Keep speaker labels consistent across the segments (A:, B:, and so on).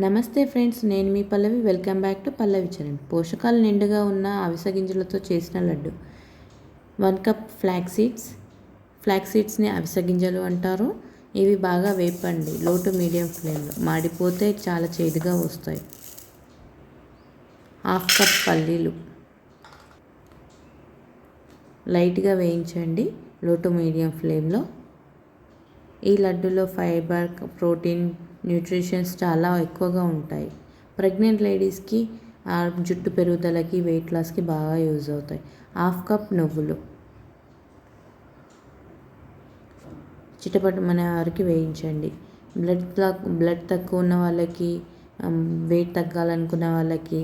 A: నమస్తే ఫ్రెండ్స్ నేను మీ Pallavi. Welcome back to Pallavi Charan. పోషకాలు నిండుగా ఉన్న అవిసె గింజలతో చేసిన laddu. One cup flax seeds. Flax సీడ్స్ని అవిసె గింజలు అంటారు. ఇవి బాగా వేపండి. లో టు మీడియం ఫ్లేమ్లో. మాడిపోతే చాలా చేదుగా వస్తాయి. హాఫ్ కప్ పల్లీలు. లైట్గా వేయించండి. లో టు మీడియం ఫ్లేమ్లో. ఈ లడ్డులో ఫైబర్ ప్రోటీన్ న్యూట్రిషన్స్ చాలా ఎక్కువగా ఉంటాయి. ప్రెగ్నెంట్ లేడీస్కి ఆ జుట్టు పెరుగుదలకి వెయిట్ లాస్కి బాగా యూజ్ అవుతాయి. హాఫ్ కప్ నువ్వులు. చిటపట మన వారికి వేయించండి. బ్లడ్ బ్లడ్ తక్కువ ఉన్న వాళ్ళకి వెయిట్ తగ్గాలనుకున్న వాళ్ళకి.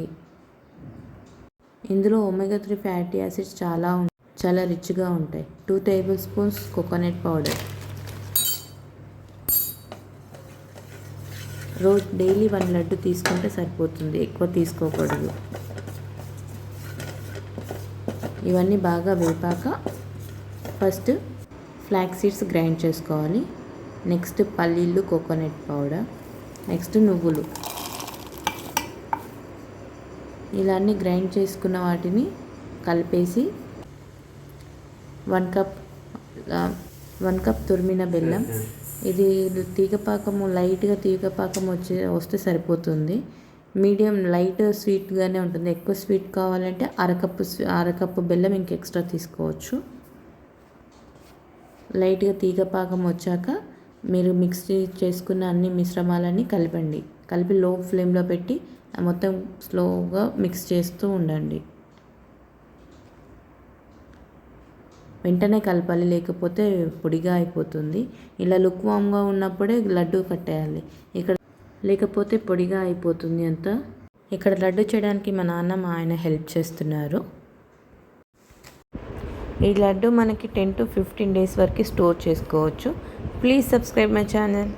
A: ఇందులో ఒమేగా త్రీ ఫ్యాటీ యాసిడ్స్ చాలా చాలా రిచ్గా ఉంటాయి. Two tablespoons coconut powder. రోజు డైలీ వన్ లడ్డు తీసుకుంటే సరిపోతుంది. ఎక్కువ తీసుకోకూడదు. ఇవన్నీ బాగా వేపాక ఫస్ట్ ఫ్లాక్ సీడ్స్ గ్రైండ్ చేసుకోవాలి. నెక్స్ట్ పల్లీలు కోకోనట్ పౌడర్ నెక్స్ట్ నువ్వులు. ఇలా అన్ని గ్రైండ్ చేసుకున్న వాటిని కలిపేసి వన్ కప్ వన్ కప్ తురిమిన బెల్లం. ఇది తీగపాకము లైట్గా తీగపాకం వచ్చే వస్తే సరిపోతుంది. మీడియం లైట్ స్వీట్గానే ఉంటుంది. ఎక్కువ స్వీట్ కావాలంటే అరకప్పు అరకప్పు బెల్లం ఇంక ఎక్స్ట్రా తీసుకోవచ్చు. లైట్గా తీగపాకం వచ్చాక మీరు మిక్స్ చేసుకున్న అన్ని మిశ్రమాలన్నీ కలిపండి. కలిపి లో ఫ్లేమ్లో పెట్టి మొత్తం స్లోగా మిక్స్ చేస్తూ ఉండండి. వెంటనే కలపాలి లేకపోతే పొడిగా అయిపోతుంది. ఇలా లుక్ వామ్గా ఉన్నప్పుడే లడ్డు కట్టేయాలి. ఇక్కడ లేకపోతే పొడిగా అయిపోతుంది అంతా. ఇక్కడ లడ్డు చేయడానికి మా నాన్న మా ఆయన హెల్ప్ చేస్తున్నారు. ఈ లడ్డు మనకి టెన్ టు ఫిఫ్టీన్ డేస్ వరకు స్టోర్ చేసుకోవచ్చు. Please subscribe my channel.